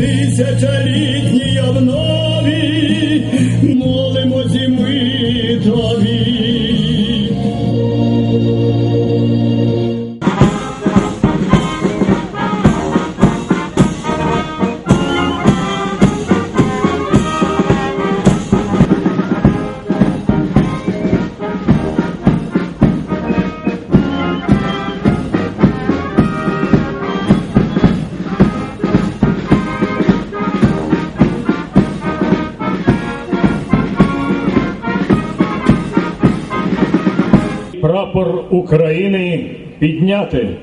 тисячолітній обнові, підняти.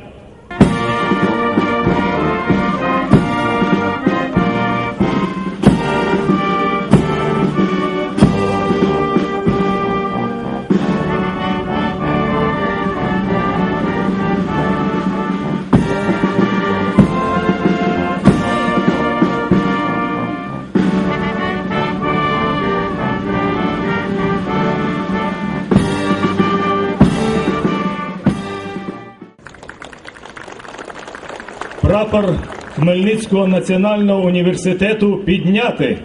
Прапор Хмельницького національного університету підняти.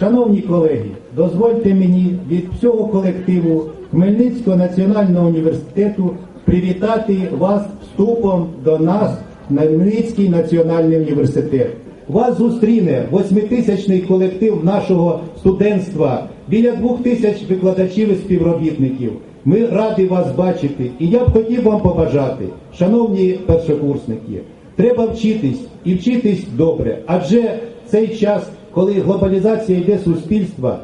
Шановні колеги, дозвольте мені від всього колективу Хмельницького національного університету привітати вас вступом до нас на Хмельницький національний університет. Вас зустріне восьмитисячний колектив нашого студентства, біля двох тисяч викладачів і співробітників. Ми раді вас бачити, і я б хотів вам побажати, шановні першокурсники, треба вчитись і вчитись добре, адже цей час, коли глобалізація йде суспільства,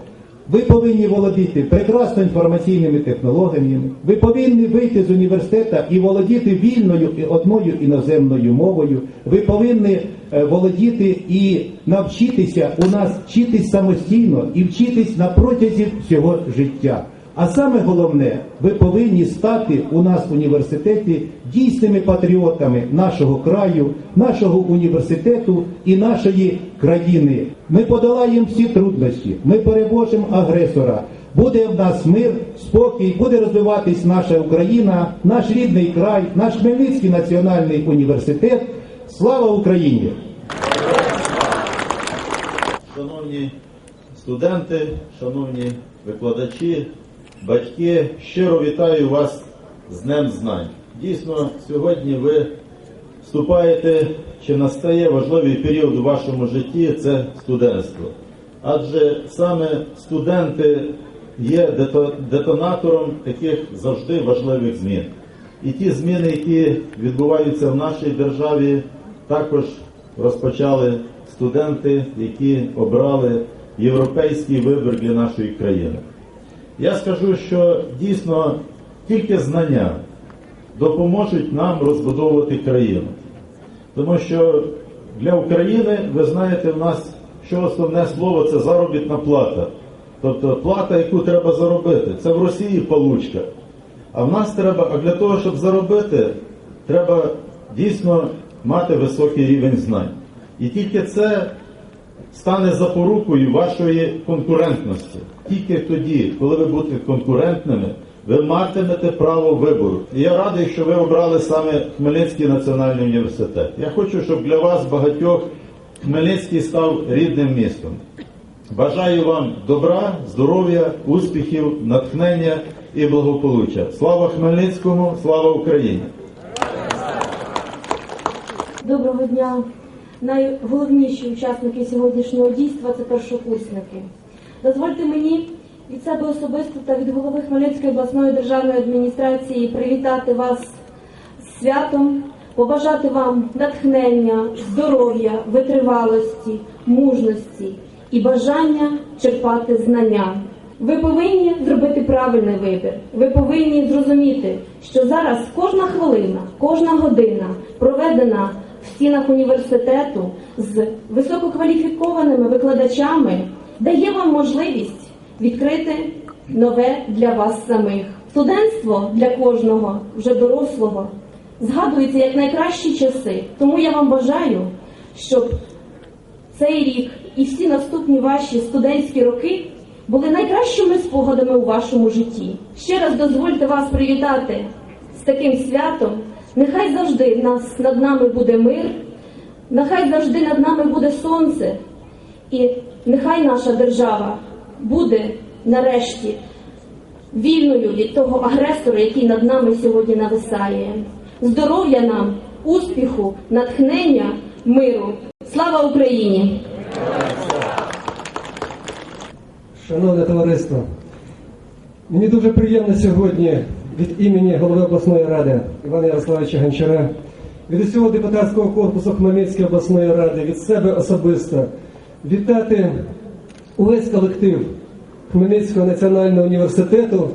ви повинні володіти прекрасно інформаційними технологіями, ви повинні вийти з університету і володіти вільною і одною іноземною мовою. Ви повинні е, володіти і навчитися у нас вчитись самостійно і вчитись на протязі всього життя. А саме головне, ви повинні стати у нас в університеті дійсними патріотами нашого краю, нашого університету і нашої країни. Ми подолаємо всі труднощі, ми переможемо агресора. Буде в нас мир, спокій, буде розвиватись наша Україна, наш рідний край, наш Хмельницький національний університет. Слава Україні! Шановні студенти, шановні викладачі, батьки, щиро вітаю вас з Днем Знань. Дійсно, сьогодні ви вступаєте чи настає важливий період у вашому житті це студентство. Адже саме студенти є детонатором таких завжди важливих змін. І ті зміни, які відбуваються в нашій державі, також розпочали студенти, які обрали європейський вибір для нашої країни. Я скажу, що дійсно тільки знання допоможуть нам розбудовувати країну. Тому що для України, ви знаєте, в нас що основне слово це заробітна плата. Тобто плата, яку треба заробити. Це в Росії получка. А в нас треба, а для того, щоб заробити, треба дійсно мати високий рівень знань. І тільки це стане запорукою вашої конкурентності. Тільки тоді, коли ви будете конкурентними, ви матимете право вибору. І я радий, що ви обрали саме Хмельницький національний університет. Я хочу, щоб для вас багатьох Хмельницький став рідним містом. Бажаю вам добра, здоров'я, успіхів, натхнення і благополуччя. Слава Хмельницькому, слава Україні! Доброго дня. Найголовніші учасники сьогоднішнього дійства це першокурсники. Дозвольте мені від себе особисто та від голови Хмельницької обласної державної адміністрації привітати вас з святом, побажати вам натхнення, здоров'я, витривалості, мужності і бажання черпати знання. Ви повинні зробити правильний вибір. Ви повинні зрозуміти, що зараз кожна хвилина, кожна година проведена в стінах університету з висококваліфікованими викладачами дає вам можливість відкрити нове для вас самих. Студентство для кожного вже дорослого згадується як найкращі часи. Тому я вам бажаю, щоб цей рік і всі наступні ваші студентські роки були найкращими спогадами у вашому житті. Ще раз дозвольте вас привітати з таким святом. Нехай завжди нас над нами буде мир, нехай завжди над нами буде сонце, і нехай наша держава буде нарешті вільною від того агресора, який над нами сьогодні нависає. Здоров'я нам, успіху, натхнення, миру. Слава Україні! Шановне товариство, мені дуже приємно сьогодні від імені голови обласної ради Івана Ярославовича Гончара, від усього депутатського корпусу Хмельницької обласної ради, від себе особисто вітати увесь колектив Хмельницького національного університету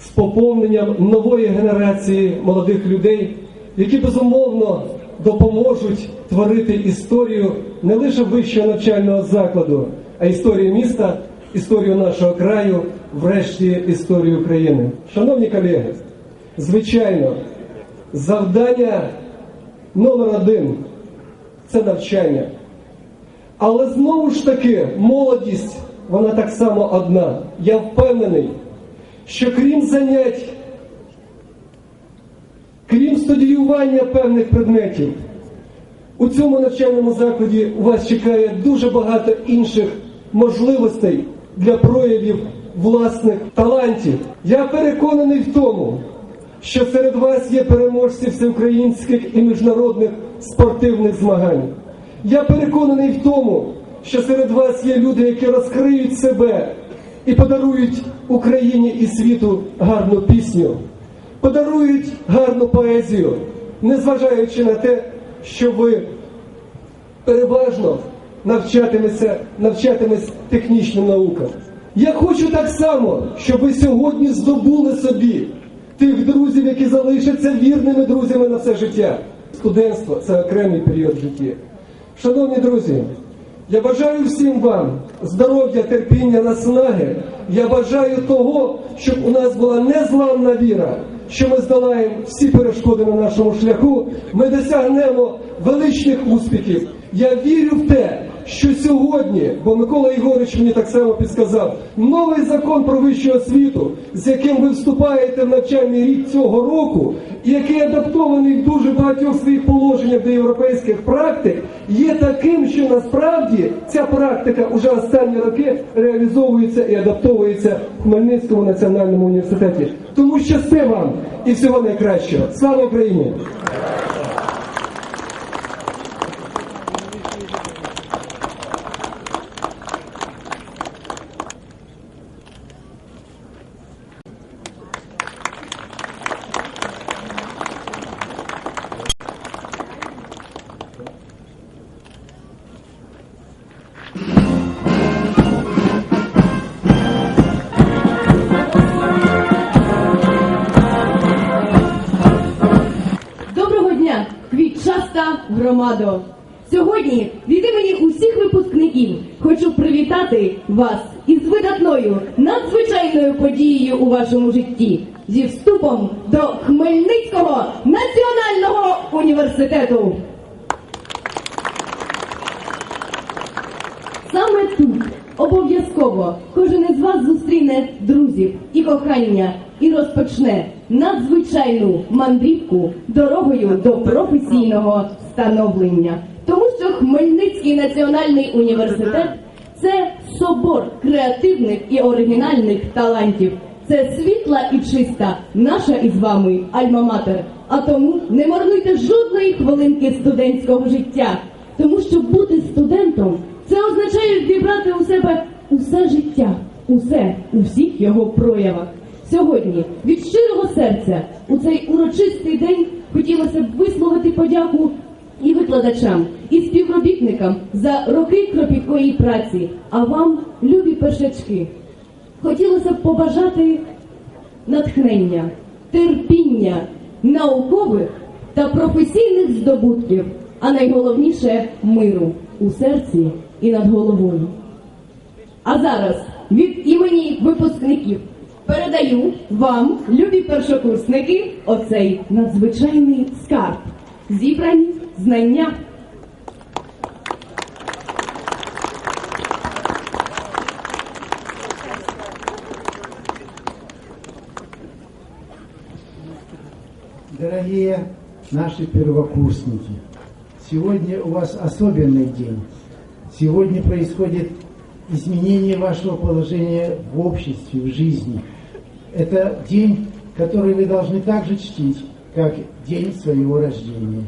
з поповненням нової генерації молодих людей, які безумовно допоможуть творити історію не лише вищого навчального закладу, а історію міста, історію нашого краю, врешті історію України. Шановні колеги, звичайно, завдання номер один це навчання. Але знову ж таки, молодість, вона так само одна. Я впевнений, що крім занять, крім студіювання певних предметів, у цьому навчальному закладі у вас чекає дуже багато інших можливостей для проявів власних талантів. Я переконаний в тому, що серед вас є переможці всеукраїнських і міжнародних спортивних змагань. Я переконаний в тому, що серед вас є люди, які розкриють себе і подарують Україні і світу гарну пісню, подарують гарну поезію, незважаючи на те, що ви переважно навчатиметься, навчатимесь технічним наукам. Я хочу так само, щоб ви сьогодні здобули собі тих друзів, які залишаться вірними друзями на все життя. Студентство це окремий період в житті. Шановні друзі, я бажаю всім вам здоров'я, терпіння, наснаги. Я бажаю того, щоб у нас була незламна віра, що ми здолаємо всі перешкоди на нашому шляху. Ми досягнемо величних успіхів. Я вірю в те, що сьогодні, бо Микола Ігорович мені так само підсказав, новий закон про вищу освіту, з яким ви вступаєте в навчальний рік цього року, і який адаптований в дуже багатьох своїх положеннях до європейських практик, є таким, що насправді ця практика уже останні роки реалізовується і адаптовується в Хмельницькому національному університеті. Тому щасти вам і всього найкращого. Слава Україні! Громадо! Сьогодні від імені усіх випускників хочу привітати вас із видатною надзвичайною подією у вашому житті зі вступом до Хмельницького національного університету. Саме тут обов'язково кожен із вас зустріне друзів і кохання і розпочне надзвичайну мандрівку дорогою до професійного становлення. Тому що Хмельницький національний університет це собор креативних і оригінальних талантів. Це світла і чиста наша із вами альма-матер. А тому не марнуйте жодної хвилинки студентського життя. Тому що бути студентом це означає вібрати у себе усе життя, усе у всіх його проявах. Сьогодні від щирого серця у цей урочистий день хотілося б висловити подяку і викладачам, і співробітникам за роки кропіткої праці. А вам, любі першачки, хотілося б побажати натхнення, терпіння, наукових та професійних здобутків, а найголовніше миру у серці і над головою. А зараз від імені випускників передаю вам, любі першокурсники, оцей надзвичайний скарб. Зібрані знання. Дорогие наши первокурсники, сегодня у вас особенный день. Сегодня происходит изменение вашего положения в обществе, в жизни. это день, который вы должны также чтить, как день своего рождения.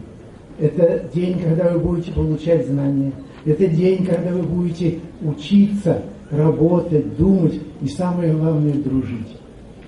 Это день, когда вы будете получать знания. Это день, когда вы будете учиться, работать, думать и самое главное дружить.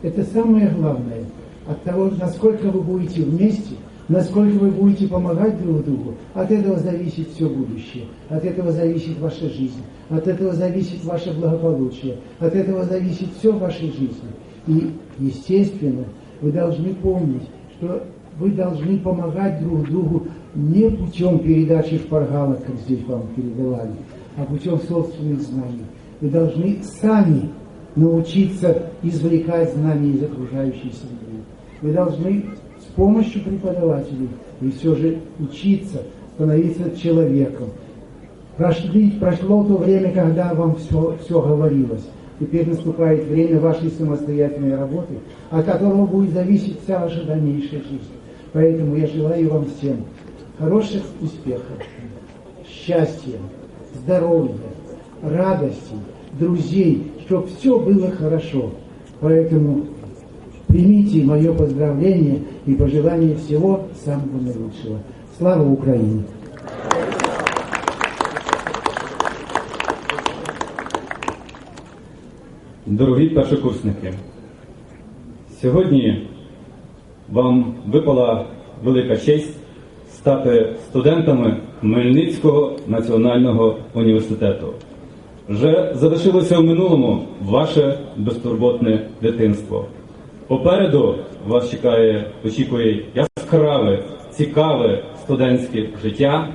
Это самое главное. От того, насколько вы будете вместе, насколько вы будете помогать друг другу, от этого зависит все будущее. От этого зависит ваша жизнь. От этого зависит ваше благополучие. От этого зависит все в вашей жизни. И, естественно, вы должны помнить, что вы должны помогать друг другу не путем передачи шпаргалок, как здесь вам передавали, а путем собственных знаний. Вы должны сами научиться извлекать знания из окружающей среды. Вы должны с помощью преподавателей и все же учиться становиться человеком. Прошли, прошло то время, когда вам все, все говорилось. Теперь наступает время вашей самостоятельной работы, от которого будет зависеть вся ваша дальнейшая жизнь. Поэтому я желаю вам всем хороших успехов, счастья, здоровья, радости, друзей, чтобы все было хорошо. Поэтому примите мое поздравление и пожелание всего самого наилучшего. Слава Украине! Дорогі першокурсники, сьогодні вам випала велика честь стати студентами Хмельницького національного університету. Вже залишилося в минулому ваше безтурботне дитинство. Попереду вас чекає, очікує яскраве, цікаве студентське життя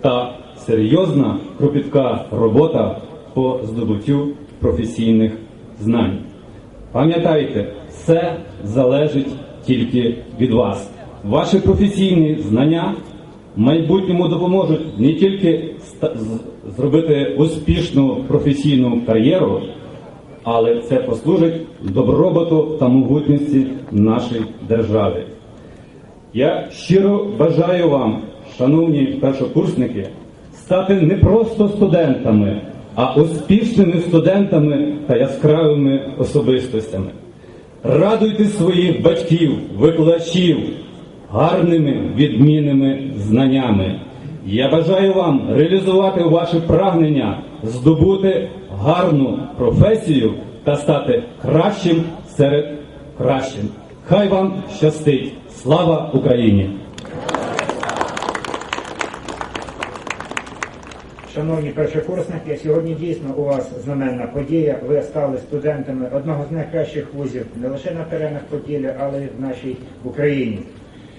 та серйозна кропітка робота по здобуттю професійних знань. Пам'ятайте, все залежить тільки від вас. Ваші професійні знання в майбутньому допоможуть не тільки зробити успішну професійну кар'єру, але це послужить добробуту та могутності нашої держави. Я щиро бажаю вам, шановні першокурсники, стати не просто студентами, а успішними студентами та яскравими особистостями. Радуйте своїх батьків, викладачів гарними відмінними знаннями. Я бажаю вам реалізувати ваші прагнення, здобути гарну професію та стати кращим серед кращим. Хай вам щастить! Слава Україні! Шановні першокурсники, сьогодні дійсно у вас знаменна подія. Ви стали студентами одного з найкращих вузів не лише на теренах Поділля, але й в нашій Україні.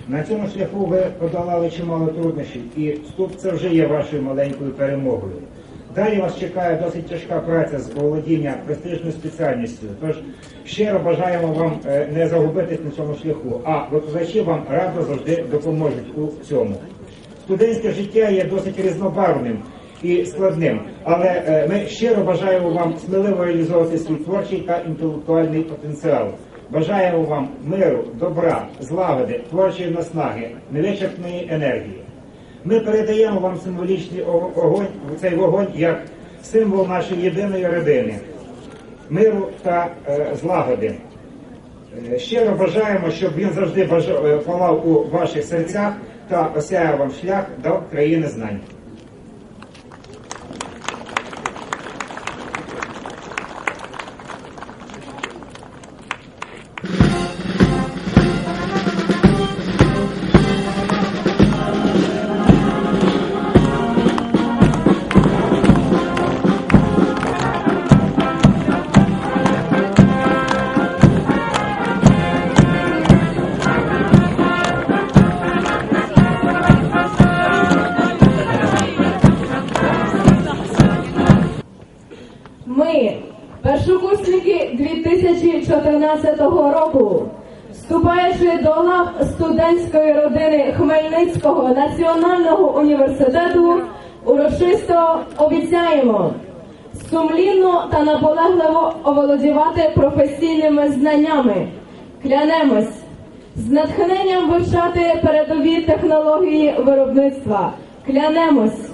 На цьому шляху ви подолали чимало труднощів, і вступ це вже є вашою маленькою перемогою. Далі вас чекає досить тяжка праця з володіння престижною спеціальністю. Тож щиро бажаємо вам е, не загубитись на цьому шляху, а викладачі вам радо завжди допоможуть у цьому. Студентське життя є досить різнобарвним і складним, але е, ми щиро бажаємо вам сміливо реалізовувати свій творчий та інтелектуальний потенціал. Бажаємо вам миру, добра, злагоди, творчої наснаги, невичерпної енергії. Ми передаємо вам символічний огонь, цей вогонь як символ нашої єдиної родини, миру та е, злагоди. Е, Щиро бажаємо, щоб він завжди палав у ваших серцях та осяяв вам шлях до країни знань. Лав студентської родини Хмельницького національного університету, урочисто обіцяємо сумлінно та наполегливо оволодівати професійними знаннями. Клянемось з натхненням вивчати передові технології виробництва. Клянемось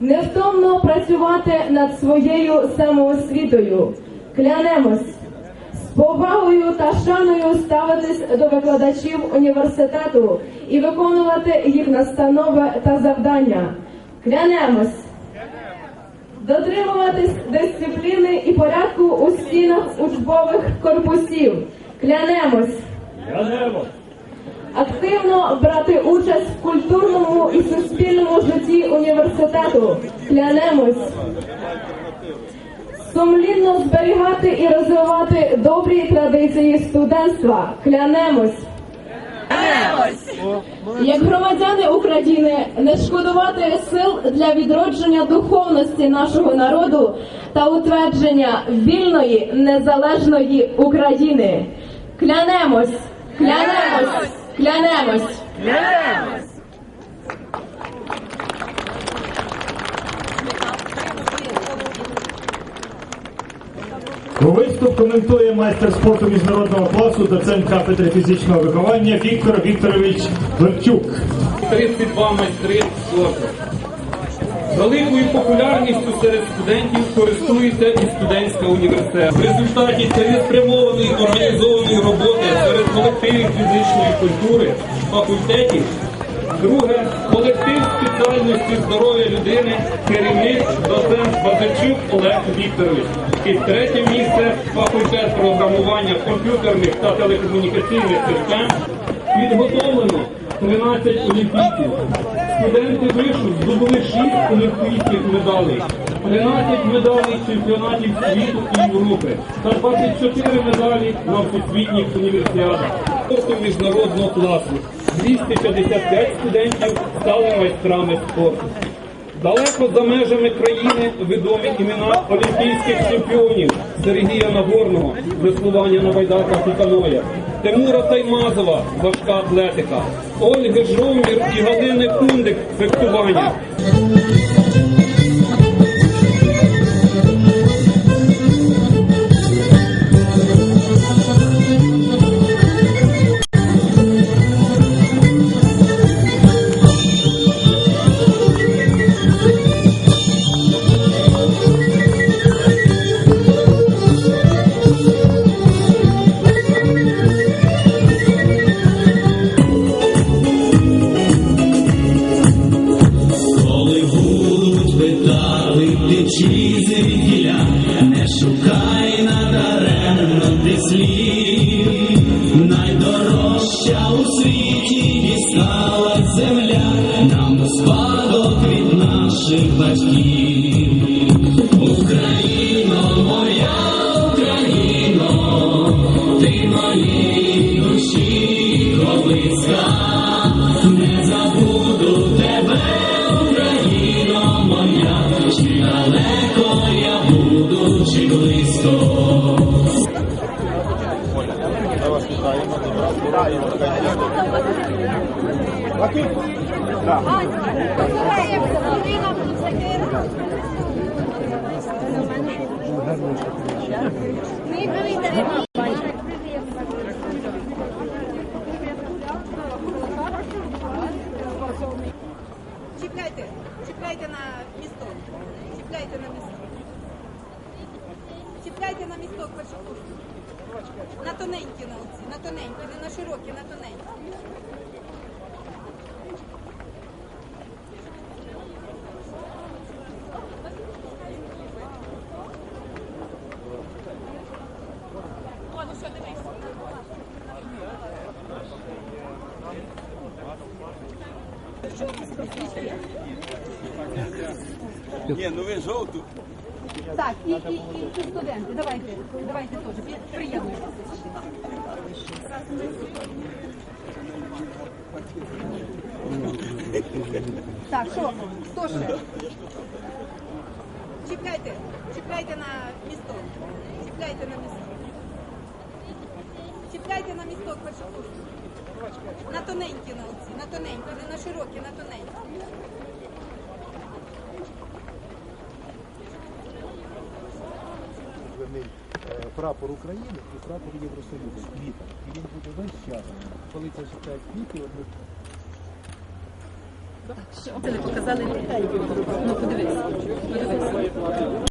невтомно працювати над своєю самоосвітою. Клянемось з повагою та шаною ставитись до викладачів університету і виконувати їх настанови та завдання. Клянемось дотримуватись дисципліни і порядку у стінах учбових корпусів. Клянемось активно брати участь в культурному і суспільному житті університету. Клянемось сумлінно зберігати і розвивати добрі традиції студентства. Клянемось. Як громадяни України не шкодувати сил для відродження духовності нашого народу та утвердження вільної незалежної України. Клянемось, клянемось, клянемось. Виступ коментує майстер спорту міжнародного класу, доцент кафедри фізичного виховання Віктор Вікторович Левчук. 32 майстри спорту. Великою популярністю серед студентів користується і студентська університет. В результаті цілеспрямованої організованої роботи серед колективів фізичної культури, факультетів. Друге колектив спеціальності здоров'я людини, керівник доцент Базарчук Олег Вікторович. І третє місце факультет програмування комп'ютерних та телекомунікаційних систем. Підготовлено 13 олімпійців. Студенти вишу здобули 6 олімпійських медалей, 13 медалей чемпіонатів світу і Європи та 24 медалі на всесвітніх універсіадах. Спорту міжнародного класу 255 студентів стали майстрами спорту. Далеко за межами країни відомі імена олімпійських чемпіонів Сергія Нагорного, веслування на байдарках і каноях, Тимура Таймазова, важка атлетика, Ольги Жовмір і Галини Кундик, фехтування. На місток. Чіпляйте на місто. Чіпляйте на місток першокурсник. На тоненькі науці, на тоненькі, не на широкі, на тоненькі. І, і, студенти, давайте, давайте теж, приєднуйтеся. Так, що, хто ще? Чіпляйте, чіпляйте на місток, чіпляйте на місток. Чіпляйте на місток першокурсник. На тоненькі науці, на тоненькі, не на широкі, на тоненькі. Зверний е, прапор України і прапор Євросоюзу, квіта. І він буде весь час. Коли це читають квіти, от ми показали. Ну, подивись. Подивись.